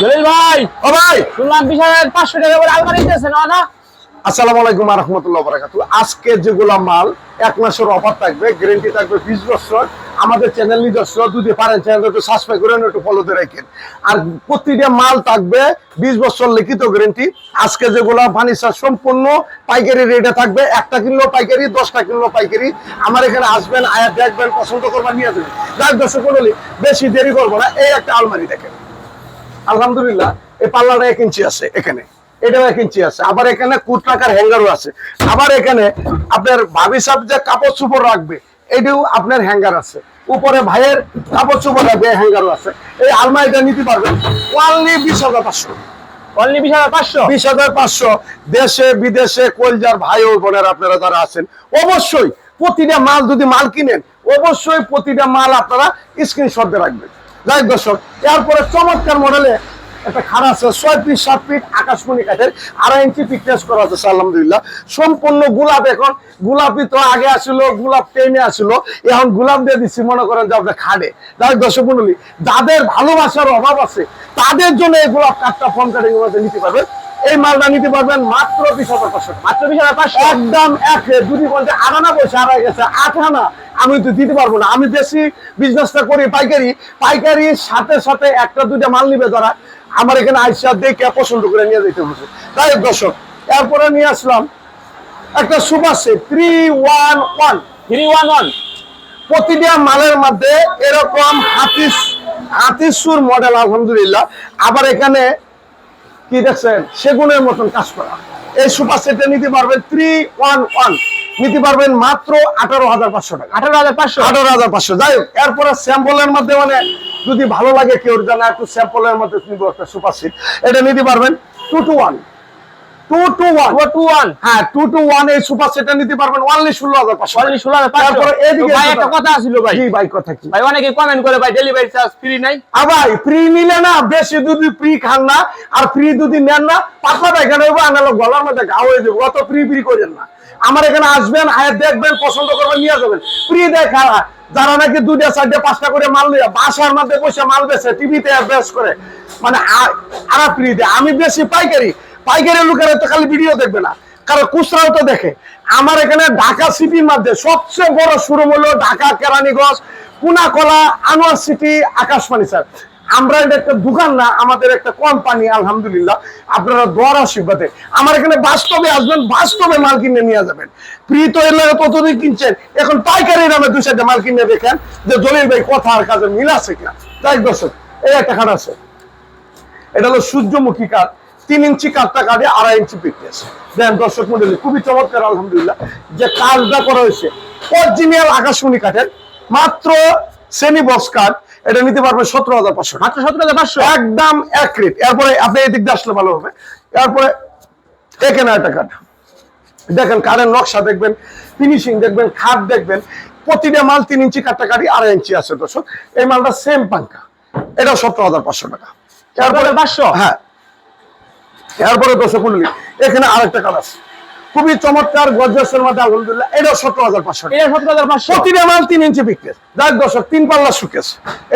জলিল ভাই। ও ভাই। শুনলাম বিশ হাজার পাঁচশো টাকা করে আলমারি না না? আসসালামু আলাইকুম রহমতুল্লাহ বারাকাতু আজকে যেগুলা মাল এক মাসের অফার থাকবে গ্যারেন্টি থাকবে বিশ বছর। আমাদের চ্যানেল নিজস্ব যদি পারেন চ্যানেলটা একটু সাবস্ক্রাইব করেন একটু ফলোতে রাখেন। আর প্রতিটা মাল থাকবে বিশ বছর লিখিত গ্যারেন্টি আজকে যেগুলা ফার্নিচার সম্পূর্ণ পাইকারি রেটে থাকবে একটা কিনলো পাইকারি দশটা কিনলো পাইকারি। আমার এখানে আসবেন আয়া দেখবেন পছন্দ করবেন নিয়ে যাবেন। দর্শক বলি বেশি দেরি করব না এই একটা আলমারি দেখেন। আলহামদুলিল্লাহ এই পাল্লাটা এক ইঞ্চি আছে এখানে এটাও এক ইঞ্চি আছে। আবার এখানে কুট টাকার হ্যাঙ্গারও আছে। আবার এখানে আপনার ভাবি সাহেব যে কাপড় চুপড় রাখবে এটাও আপনার হ্যাঙ্গার আছে। উপরে ভাইয়ের কাপড় চুপড় রাখবে হ্যাঙ্গারও আছে। এই আলমারিটা নিতে পারবেন ওয়ানলি বিশ হাজার পাঁচশো। অনলি বিশ হাজার পাঁচশো? বিশ হাজার পাঁচশো। দেশে বিদেশে কলজার ভাই ও বোনের আপনারা যারা আছেন অবশ্যই প্রতিটা মাল যদি মাল কিনেন অবশ্যই প্রতিটা মাল আপনারা স্ক্রিনশট দিয়ে রাখবেন। যাই দর্শক, এরপরে চমৎকার মডেলে একটা খাড়া আছে, ছয় ফিট সাত ফিট আকাশমণি কাঠের, আড়াই ইঞ্চি ফিটনেস করা আছে, আলহামদুলিল্লাহ। সম্পূর্ণ গোলাপ এখন। গোলাপি তো আগে আসলো, গোলাপ টেনে আসলো। এখন গোলাপ দিয়ে দিচ্ছি, মনে করেন যে আপনার খাড়ে। যাই দর্শক মন্ডলী, যাদের ভালোবাসার অভাব আছে, তাদের জন্য এই গোলাপ কাঠটা ফোন কাটিং নিতে পারবেন। এই মালটা নিতে পারবেন মাত্র বিশ হাজার পাঁচশো মাত্র বিশ হাজার পাঁচশো একদম এক দুটি পঞ্চাশ আটানা পয়সা আড়াই গেছে। আটানা আমি তো দিতে পারব না। আমি বেশি বিজনেসটা করি পাইকারি। পাইকারির সাথে সাথে একটা দুইটা মাল নিবে যারা আমার এখানে আইসা দেখে পছন্দ করে নিয়ে যেতে হবে। তাই দর্শক এরপরে নিয়ে আসলাম একটা super set three one one three one one প্রতিটা মালের মধ্যে এরকম হাতিস হাতিসুর মডেল আলহামদুলিল্লাহ। আবার এখানে কি দেখছেন? সেগুনের মতন কাজ করা। এই সুপার সেটে নিতে পারবেন থ্রি ওয়ান ওয়ান নিতে পারবেন মাত্র আঠারো হাজার পাঁচশো টাকা। আঠারো হাজার পাঁচশো? আঠারো হাজার পাঁচশো। যাই হোক এরপরে স্যাম্পলের মধ্যে মানে যদি ভালো লাগে কেউ জানা একটু স্যাম্পলের মধ্যে নিব একটা সুপার সিট। এটা নিতে পারবেন টু টু ওয়ান হ্যাঁ টু টু ওয়ান এই সুপার সেটটা নিতে পারবেন অনলি ষোলো হাজার পাঁচশো অনলি ষোলো হাজার পাঁচশো। তারপরে এদিকে ভাই একটা কথা আছিল ভাই। কথা কি? ভাই অনেকে কমেন্ট করে ভাই ডেলিভারি চার্জ ফ্রি নাই? ফ্রি নিলে না বেশি যদি ফ্রি খান না আর ফ্রি নেন না পাতলা পায়খানা হইবো আনালো গলার মধ্যে ঘা হয়ে যাব অত ফ্রি ফ্রি করেন না। আমার এখানে আসবেন আয় দেখবেন পছন্দ করবেন নিয়ে যাবেন। ফ্রি দেখা যারা নাকি দুইটা চারটে পাঁচটা করে মাল নিয়ে বাসার মধ্যে বসে মাল বেছে টিভিতে বেশ করে মানে আর ফ্রি দেয়। আমি বেশি পাইকারি পাইকারি লোকেরা তো খালি ভিডিও দেখবে না। কারণ খুচরাও তো দেখে। আমার এখানে ঢাকা সিটির মধ্যে সবচেয়ে বড় শুরু হলো ঢাকা কেরানীগঞ্জ কুনাকলা আনোয়ার সিটি, আকাশবাণী, স্যার। আমরা এটা একটা দোকান না, আমাদের একটা কোম্পানি আলহামদুলিল্লাহ। আপনারা দোয়ার আশীর্বাদে। আমার এখানে বাস্তবে আসবেন, বাস্তবে মাল কিনে নিয়ে যাবেন। ফ্রি তো এর ততদিন কিনছেন, এখন পাইকারি নামে দুই চারটে মাল কিনে দেখেন যে জলিল ভাই কথা আর কাজে মিল আছে কিনা। তাই দর্শক, এই একটা খাট আছে। এটা হলো সূর্যমুখী কাঠ তিন ইঞ্চি কাঠটা কাটে আড়াই ইঞ্চি ফিটনেস দেন দর্শক মন্ডলী খুবই চমৎকার আলহামদুলিল্লাহ যে কাজটা করা হয়েছে। অরিজিনাল আকাশমণি কাঠের মাত্র সেমি বক্স কাঠ এটা নিতে পারবে সতেরো হাজার পাঁচশো মাত্র সতেরো হাজার পাঁচশো? একদম এক রেট এরপরে আপনি এদিক দিয়ে আসলে ভালো হবে। এরপরে এখানে একটা কাঠ। দেখেন কারের নকশা দেখবেন ফিনিশিং দেখবেন খাট দেখবেন প্রতিটা মাল তিন ইঞ্চি কাঠটা কাটি আড়াই ইঞ্চি আছে দর্শক। এই মালটা সেম পাঙ্কা এটা সতেরো হাজার পাঁচশো টাকা। তারপরে পাঁচশো? হ্যাঁ। এরপরে দর্শক মন্ডলী এখানে আরেকটা আছে। খুবই চমৎকার গর্জাসের মধ্যে আলহামদুলিল্লাহ এটা সতেরো হাজার পাঁচশো এটা সতেরো হাজার পাঁচশো। প্রতিটা মাল তিন ইঞ্চি পিকনেস যাক দর্শক তিন পাল্লা সুকেস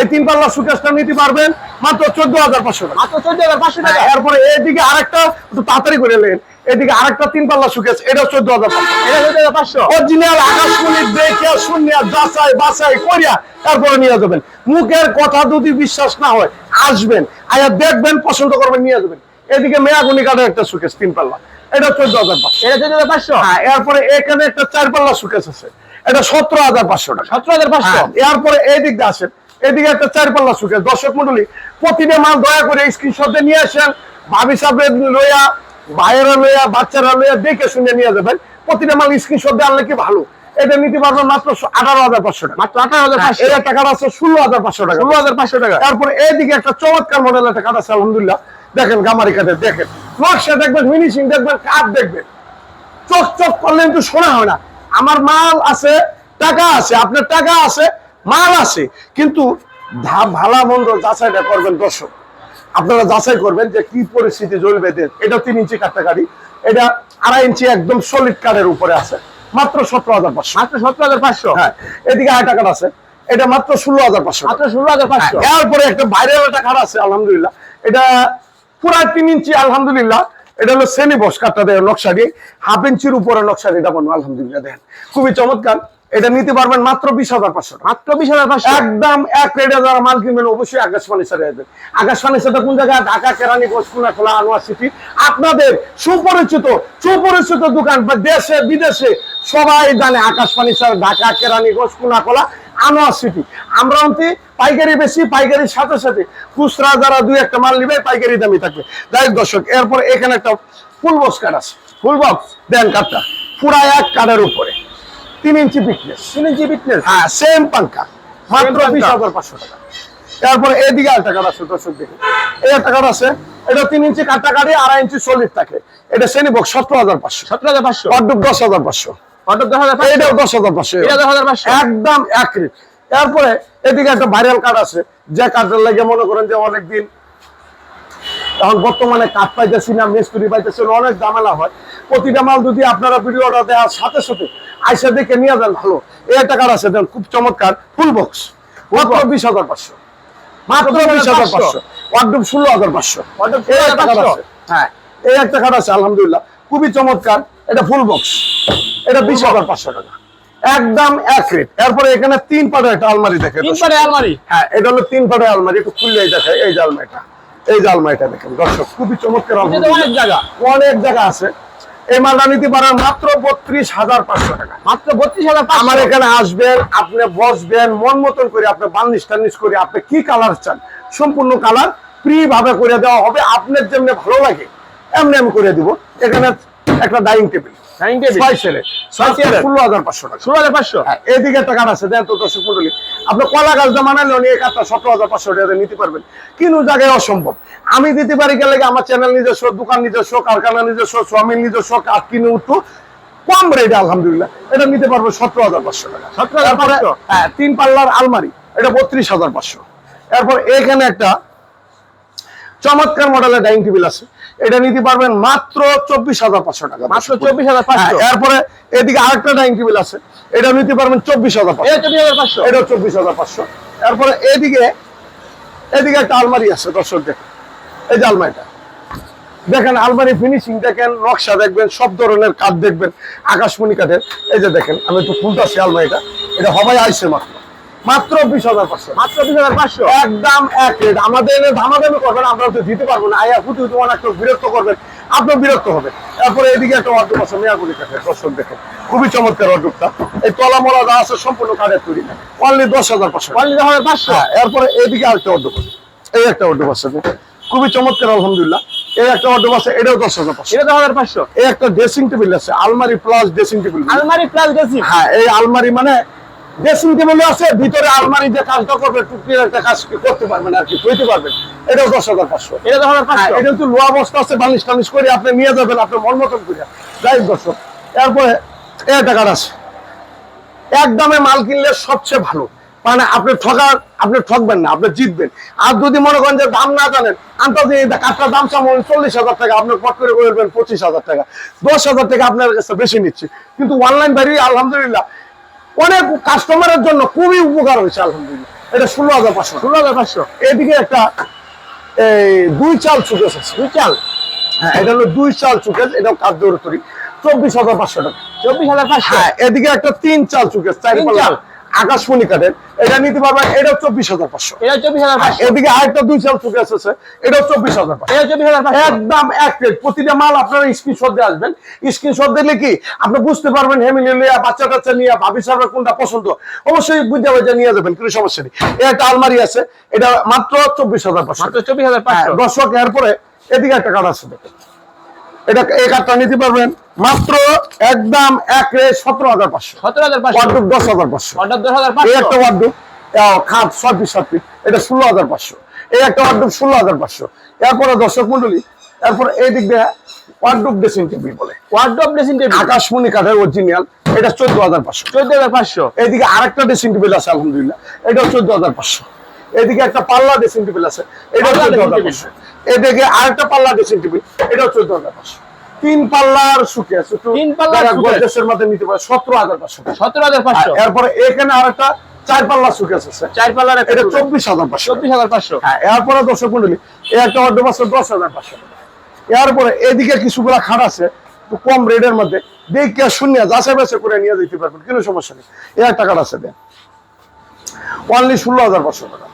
এই তিন পাল্লা সুকেসটা নিতে পারবেন মাত্র চোদ্দ হাজার পাঁচশো টাকা। মাত্র চোদ্দ হাজার পাঁচশো টাকা। এরপরে এদিকে আরেকটা তাড়াতাড়ি করে নেন। এদিকে আরেকটা তিন পাল্লা সুকেস এটা চোদ্দ হাজার পাঁচশো এটা চোদ্দ হাজার পাঁচশো। অরিজিনাল আকাশমণি দেখে শুনিয়া যাচাই বাছাই করিয়া তারপরে নিয়ে যাবেন। মুখের কথা যদি বিশ্বাস না হয় আসবেন। আয়া দেখবেন পছন্দ করবেন নিয়ে যাবেন। এদিকে মেয়াগুনি কাঠের একটা সুকেস তিন পাল্লা। এটা চোদ্দ হাজার পাঁচশো। এটা চোদ্দ হাজার পাঁচশো? হ্যাঁ এরপরে এখানে একটা চার পাল্লা সুকেস আছে। এটা সতেরো হাজার পাঁচশো টাকা। সতেরো হাজার পাঁচশো? হ্যাঁ, এরপরে এইদিক দিয়ে আসেন। এদিকে একটা চার পাল্লা সুকেস দর্শক মন্ডলী প্রতিটা মাল দয়া করে স্ক্রিনশট নিয়ে আসেন। ভাবি সাহেব লইয়া ভাইয়েরা লইয়া বাচ্চারা লইয়া দেখে শুনে নিয়ে যাবেন। প্রতিটা মাল স্ক্রিনশট দিয়ে আনলে কি ভালো? এটা নিতে পারবেন মাত্র আঠারো হাজার পাঁচশো টাকা। মাত্র আঠারো হাজার পাঁচশো? এর একটা কাঠ আছে ষোলো হাজার পাঁচশো টাকা। ষোলো হাজার পাঁচশো টাকা। তারপরে এইদিকে একটা চমৎকার মডেল একটা কাঠ আছে আলহামদুলিল্লাহ। দেখেন গামারি কাঠের দেখেন। নকশা দেখবেন ফিনিশিং দেখবেন কাঠ দেখবেন। চোখ চোখ করলে কিন্তু শোনা হয় না। আমার মাল আছে টাকা আছে আপনার টাকা আছে মাল আছে। কিন্তু ভালা মন্দ যাচাইটা করবেন দর্শক। আপনারা যাচাই করবেন যে কি পরিস্থিতি জ্বলবে এটা তিন ইঞ্চি কাঠটা গাড়ি এটা আড়াই ইঞ্চি একদম সলিড কাঠের উপরে আছে। মাত্র সতেরো হাজার পাঁচশো। মাত্র সতেরো হাজার পাঁচশো? হ্যাঁ এদিকে আয় টাকাটা আছে এটা মাত্র ষোলো হাজার পাঁচশো। মাত্র ষোলো হাজার পাঁচশো? এরপরে একটা ভাইরাল একটা খাট আছে আলহামদুলিল্লাহ। এটা পুরা তিন ইঞ্চি, আলহামদুলিল্লাহ। এটা হলো সেমি বস, কাঠটা দেয়। নকশাটি হাফ ইঞ্চির উপরে নকশা দেখানো আলহামদুলিল্লাহ, দেখেন। খুবই চমৎকার। এটা নিতে পারবেন মাত্র বিশ হাজার পাঁচশো মাত্র বিশ হাজার পাঁচশো একদম এক রেটে যারা মাল কিনবেন অবশ্যই আকাশ ফার্নিচারে আসবেন আকাশ ফার্নিচারটা কোন জায়গায়? ঢাকা কেরানি গোসকুনা খোলা আনোয়ার সিটি। আপনাদের সুপরিচিত সুপরিচিত দোকান বা দেশে বিদেশে সবাই জানে আকাশ ফার্নিচার ঢাকা কেরানি গোসকুনা খোলা আনোয়ার সিটি। আমরা অন্তি পাইকারি বেশি পাইকারির সাথে সাথে খুচরা যারা দুই একটা মাল নিবে পাইকারি দামি থাকবে। যাই দর্শক এরপর এখানে একটা ফুল বক্স কাঠ আছে। ফুল বক্স দেন কাঠটা পুরা এক কাঠের উপরে। তিন ইঞ্চি ফিটনেস তিন ইঞ্চি ফিটনেস হ্যাঁ সেম পাঙ্কা। মাত্র বিশ হাজার পাঁচশো টাকা। তারপরে এদিকে আর আছে দর্শক দেখুন। এই একটা কাঠ আছে এটা তিন ইঞ্চি কাঠটা কাঠি আড়াই ইঞ্চি সলিড থাকে। এটা শ্রেণি সতেরো হাজার পাঁচশো। সতেরো হাজার পাঁচশো? অর্ডুক দশ হাজার পাঁচশো। অর্ডার দশ হাজার এটাও দশ হাজার পাঁচশো। দশ হাজার পাঁচশো? একদম এক তারপরে এদিকে একটা ভাইরাল কার্ড আছে যে কার্ডের লাগে মনে করেন যে অনেকদিন এখন বর্তমানে কাঠ পাইতেছি না মিস্ত্রি পাইতেছি না, অনেক ঝামেলা হয়। প্রতিটা মাল যদি আপনারা ভিডিওটা দেওয়ার সাথে সাথে আইসা দেখে নিয়ে যান ভালো। এই একটা কার্ড আছে দেখুন খুব চমৎকার ফুল বক্স মাত্র বিশ হাজার পাঁচশো। মাত্র বিশ হাজার পাঁচশো। ষোলো হাজার পাঁচশো। Wardrobe এই একটা কার্ড 16,500 আছে। হ্যাঁ এই একটা কার্ড আছে আলহামদুলিল্লাহ। খুবই চমৎকার এটা ফুল বক্স এটা বিশ হাজার পাঁচশো টাকা। একদম এক রেট এরপরে এখানে তিন পাটের একটা আলমারি দেখে তিন পারে আলমারি? হ্যাঁ এটা হলো তিন পাটের আলমারি একটু খুললেই দেখে এই যে আলমারিটা। এই যে আলমারিটা দেখেন দর্শক খুবই চমৎকার অনেক জায়গা। অনেক জায়গা আছে। এই মালটা নিতে পারেন মাত্র বত্রিশ হাজার পাঁচশো টাকা। মাত্র বত্রিশ হাজার আমার এখানে আসবেন আপনি বসবেন মন মতন করে আপনি বার্নিশ টার্নিশ করে আপনি কি কালার চান সম্পূর্ণ কালার ফ্রি ভাবে করে দেওয়া হবে। আপনার যেমনি ভালো লাগে এমনি আমি করে দিব। এখানে একটা ডাইনিং টেবিল। ডাইনিং টেবিল ছয় ছেলে। ছয় ছেলে ষোলো হাজার পাঁচশো টাকা। ষোলো হাজার পাঁচশো? হ্যাঁ, এদিকে একটা কাঠ আছে দেন তো দর্শক মন্ডলী আপনি কলা গাছ মানালে উনি কাঠটা সতেরো হাজার পাঁচশো টাকা নিতে পারবেন। কিন্তু জায়গায় অসম্ভব। আমি দিতে পারি গেলে আমার চ্যানেল নিজস্ব দোকান নিজস্ব কারখানা নিজস্ব শ্রমিক নিজস্ব কাঠ কিনে উঠতো কম রেটে আলহামদুলিল্লাহ। এটা নিতে পারব সতেরো হাজার পাঁচশো টাকা। 17,500 তারপরে, হ্যাঁ তিন পাল্লার আলমারি। এটা বত্রিশ হাজার পাঁচশো। এরপর এখানে একটা চমৎকার মডেলের ডাইনিং টেবিল আছে। এটা নিতে পারবেন মাত্র চব্বিশ হাজার পাঁচশো টাকা। মাত্র চব্বিশ হাজার পাঁচশো। হ্যাঁ, এরপরে এদিকে আরেকটা ডাইনিং টেবিল আছে। এটা নিতে পারবেন চব্বিশ হাজার পাঁচশো। এটা চব্বিশ হাজার পাঁচশো। তারপরে এদিকে এদিকে একটা আলমারি আছে দর্শক দেখেন। এই যে আলমারিটা। দেখেন আলমারি ফিনিশিং দেখেন নকশা দেখবেন সব ধরনের কাঠ দেখবেন আকাশমণি কাঠের। এই যে দেখেন আমি একটু খুলতেছি আলমারিটা। এটা হবাই আইসে মাত্র। মাত্র বিশ হাজার পাঁচশো। মাত্র বিশ হাজার পাঁচশো? একদম এক রেট আমাদের এনে করবেন আমরা তো দিতে পারব না। আয়া ফুটি অনেক বিরক্ত করবেন বিরক্ত হবে তারপরে এদিকে একটা ওয়ার্ডুপ আছে মেয়াগুলি কাঠের দর্শক দেখেন। খুবই চমৎকার ওয়ার্ডুপটা এই তলা মলা যা আছে সম্পূর্ণ কাঠের তৈরি। অনলি দশ হাজার পাঁচশো। পঞ্চাশ হাজার পাঁচশো? হ্যাঁ এরপরে এদিকে আরেকটা আছে। এই একটা ওয়ার্ডুপ আছে খুবই চমৎকার আলহামদুলিল্লাহ। এই একটা ওয়ার্ডুপ আছে এটাও দশ হাজার পাঁচশো। এটা দশ হাজার পাঁচশো। এই একটা ড্রেসিং টেবিল আছে আলমারি প্লাস ড্রেসিং টেবিল আলমারি প্লাস ড্রেসিং হ্যাঁ এই আলমারি মানে ড্রেসিং টেবিল আছে ভিতরে আলমারি যে কাজটা করবে টুকটির একটা কাজ করতে পারবেন আর কি হইতে পারবেন এটাও দশ হাজার পাঁচশো। এটা দশ হাজার হ্যাঁ পাঁচশো এটা কিন্তু লোয়া বস্তা আছে বালিশ টালিশ করে আপনি নিয়ে যাবেন আপনার মন মতন করে যাই দর্শক এরপরে টাকার আছে। একদমে মাল কিনলে সবচেয়ে ভালো। মানে আপনি ঠকার আপনি ঠকবেন না আপনি জিতবেন। আর যদি মনে করেন যে দাম না জানেন আন্তাজে এই কাঠটার দাম চামন চল্লিশ হাজার টাকা আপনি পট করে বলবেন পঁচিশ হাজার টাকা। দশ হাজার টাকা আপনার কাছে বেশি নিচ্ছে। কিন্তু অনলাইন বাড়ি আলহামদুলিল্লাহ অনেক কাস্টমারের জন্য খুবই উপকার হয়েছে আলহামদুলিল্লাহ। এটা ষোলো হাজার পাঁচশো। ষোলো হাজার পাঁচশো। এদিকে একটা এই দুই চাল চুকে আছে। দুই চাল? হ্যাঁ এটা হলো দুই চাল চুকেস এটা খাদ্য তৈরি। চব্বিশ হাজার পাঁচশো টাকা। চব্বিশ হাজার পাঁচশো? হ্যাঁ এদিকে একটা তিন চাল চুকে চার চাল। আকাশমণি কাঠের। এটা নিতে পারবেন এটাও চব্বিশ হাজার পাঁচশো। এটা চব্বিশ হাজার পাঁচশো। এদিকে আরেকটা দুই চাল চুকেস আছে এটাও চব্বিশ হাজার এটা চব্বিশ হাজার একদম এক প্লেট প্রতিটা মাল আপনারা স্ক্রিনশট দিয়ে আসবেন। স্ক্রিনশট দিলে কি আপনি বুঝতে পারবেন ফ্যামিলি নিয়ে বাচ্চা কাচ্চা নিয়ে ভাবি সাহেবের কোনটা পছন্দ। অবশ্যই বুঝতে বুঝে নিয়ে যাবেন কোনো সমস্যা নেই। একটা আলমারি আছে এটা মাত্র চব্বিশ হাজার পাঁচশো। মাত্র চব্বিশ হাজার হ্যাঁ, পাঁচশো দর্শক এরপরে এদিকে একটা কার্ড আছে। এটা এই কার্ডটা নিতে পারবেন মাত্র একদম এক রে সতেরো হাজার পাঁচশো। সতেরো হাজার পাঁচশো। ওয়ার্ডরোব দশ হাজার পাঁচশো। অর্ডার দশ হাজার পাঁচশো। একটা ওয়ার্ডরোব খাট ছয় পিস সাত পিস এটা ষোলো হাজার পাঁচশো। এই একটা ওয়ার্ডরোব ষোলো হাজার পাঁচশো। এরপরে দর্শক মন্ডলী এরপরে এই দিক দিয়ে ওয়ার্ডরোব ড্রেসিং টেবিল বলে। ওয়ার্ড্রপ ড্রেসিং টেবিল আকাশমণি কাঠের অরিজিনাল এটা চোদ্দ হাজার পাঁচশো। চোদ্দ হাজার পাঁচশো। এদিকে আরেকটা ড্রেসিং টেবিল আছে আলহামদুলিল্লাহ এটা চোদ্দ হাজার পাঁচশো। এদিকে একটা পাল্লা ড্রেসিং টেবিল আছে পাল্লা চোদ্দ হাজার পাঁচশো। এদিকে আরেকটা পাল্লা ড্রেসিং টেবিল এটাও চোদ্দ হাজার পাঁচশো। তিন পাল্লার সুখে আছে তিন পাল্লার suitcase। মধ্যে নিতে পারে সতেরো হাজার পাঁচশো। সতেরো হাজার পাঁচশো। এরপরে এখানে আরেকটা চার পাল্লা সুকেস আছে চার পাল্লার একটা এটা চব্বিশ হাজার পাঁচশো। চব্বিশ হাজার পাঁচশো। হ্যাঁ এরপরে দর্শক মন্ডলী একটা দশ হাজার পাঁচশো। টাকা এরপরে এদিকে কিছুগুলা খাট আছে কম রেটের মধ্যে। দেখে শূন্য যাচাই বাছাই করে নিয়ে যেতে পারবেন কোনো সমস্যা নেই। আছে দেন। অনলি ষোলো হাজার পাঁচশো টাকা।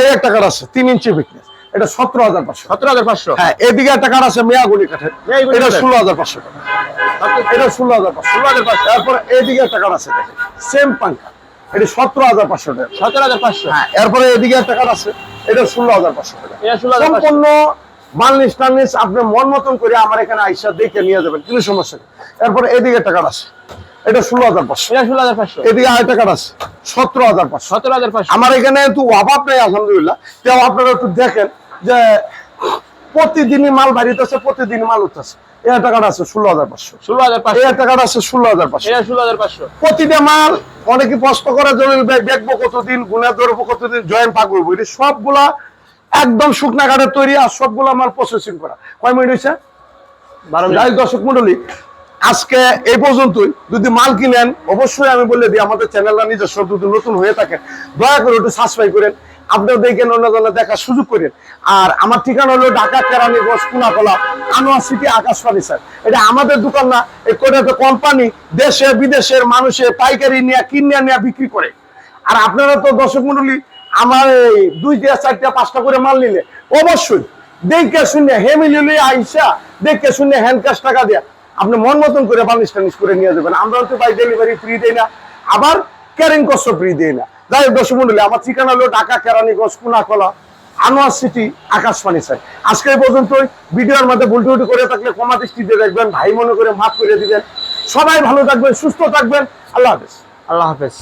এই একটা কাঠ আছে তিন ইঞ্চি ফিটনেস এটা সতেরো হাজার পাঁচশো। সতেরো হাজার পাঁচশো? হ্যাঁ এদিকে একটা কাঠ আছে মেয়াগুলি কাঠের। এটা ষোলো হাজার পাঁচশো টাকা। এটা ষোলো হাজার পাঁচশো। ষোলো হাজার পাঁচশো। তারপরে এদিকে একটা কাঠ আছে দেখেন। সেম পাঙ্কা এটা সতেরো হাজার পাঁচশো টাকা। সতেরো হাজার পাঁচশো। হ্যাঁ এরপরে এদিকে একটা কাঠ আছে এটা ষোলো হাজার পাঁচশো টাকা। সম্পূর্ণ আপনি মন মতন করে আমার এখানে আইসা দেখে নিয়ে যাবেন কোনো সমস্যা নেই। এরপরে এদিকে টাকা আছে। এটা ষোলো হাজার পাঁচশো। এটা ষোলো হাজার পাঁচশো। এদিকে আরেকটা কাঠ আছে সতেরো হাজার পাঁচশো। সতেরো হাজার পাঁচশো। আমার এখানে একটু অভাব নেই আলহামদুলিল্লাহ। তেও আপনারা একটু দেখেন যে প্রতিদিনই মাল বাড়িতেছে প্রতিদিনই মাল উঠতেছে। টাকাটা আছে ষোলো হাজার পাঁচশো। ষোলো হাজার পাঁচশো। এই টাকাটা আছে ষোলো হাজার পাঁচশো। ষোলো হাজার পাঁচশো। প্রতিটা মাল অনেকে কষ্ট করে দেখব কতদিন গুণা ধরবো কতদিন জয়েন্ট পাক হইব এটা সবগুলা একদম শুকনা কাঠের তৈরি আর সবগুলা মাল প্রসেসিং করা। কয় মিনিট হয়েছে দর্শক মন্ডলী আজকে এই পর্যন্তই। যদি মাল কিনেন, অবশ্যই আমি বলে দিই, আমাদের চ্যানেলটা নিজস্ব, যদি নতুন হয়ে থাকে, দয়া করে একটু সাবস্ক্রাইব করেন। আপনারা দেখেন অন্য জনে দেখার সুযোগ করেন। আর আমার ঠিকানা হলো ঢাকা, কেরানীগঞ্জ কুনাকলা আনোয়ার সিটি আকাশ ফার্নিচার এটা আমাদের দোকান না, এই কোটা কোম্পানি দেশে, বিদেশের মানুষে পাইকারি নিয়ে কিনিয়া নিয়ে বিক্রি করে। আর আপনারা তো দর্শক মন্ডলী, আমার এই দুইটা চারটা পাঁচটা করে মাল নিলে, অবশ্যই দেখে শুনে, হেমিলি আইসা, দেখে শুনে হ্যান্ড ক্যাশ টাকা দেয়া আপনি মন মতন করে পানিশ করে নিয়ে যাবেন। আমরা তো বাই ডেলিভারি ফ্রি দেয় না, আবার ক্যারিং কষ্ট ফ্রি দেয় না। যাই হোক দর্শক মন্ডলী, আমার ঠিকানা হলো ঢাকা, কেরানীগঞ্জ কুনাকলা আনোয়ার সিটি আকাশবাণী স্যার আজকে পর্যন্ত পর্যন্তই। ভিডিওর মধ্যে ভুল টুটি করে থাকলে ক্ষমা দৃষ্টিতে দেখবেন, ভাই মনে করে মাফ করে দিবেন। সবাই ভালো থাকবেন, সুস্থ থাকবেন। আল্লাহ হাফেজ। আল্লাহ হাফেজ।